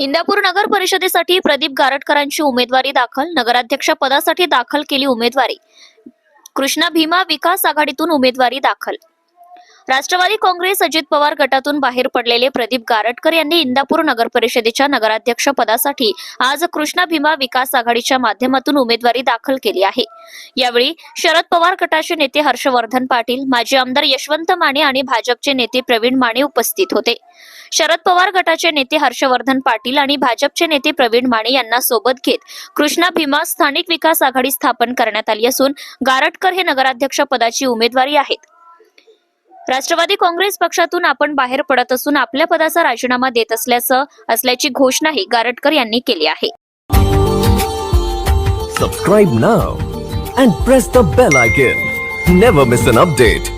इंदापूर नगर परिषदेसाठी प्रदीप गारटकरांची उमेदवारी दाखल नगराध्यक्ष पदासाठी दाखल केली उमेदवारी. कृष्णा भीमा विकास आघाडीतून उमेदवारी दाखल. राष्ट्रवादी काँग्रेस अजित पवार गटातून बाहेर पडलेले प्रदीप गारटकर यांनी इंदापूर नगर परिषदेच्या नगराध्यक्ष पदासाठी आज कृष्णा भीमा विकास आघाडीच्या माध्यमातून उमेदवारी दाखल केली आहे. यावेळी शरद पवार गटाचे नेते हर्षवर्धन पाटील माजी आमदार यशवंत माने आणि भाजपचे नेते प्रवीण माने उपस्थित होते. शरद पवार गटाचे नेते हर्षवर्धन पाटील आणि भाजपचे नेते प्रवीण माने यांना सोबत घेत कृष्णा भीमा स्थानिक विकास आघाडी स्थापन करण्यात आली असून गारटकर हे नगराध्यक्ष पदाची उमेदवारी आहेत. राष्ट्रवादी काँग्रेस पक्षातून आपण बाहेर पडत असून आपल्या पदाचा राजीनामा देत असल्याचं असल्याची घोषणाही गारटकर यांनी केली आहे. Subscribe now and press the bell icon never miss an update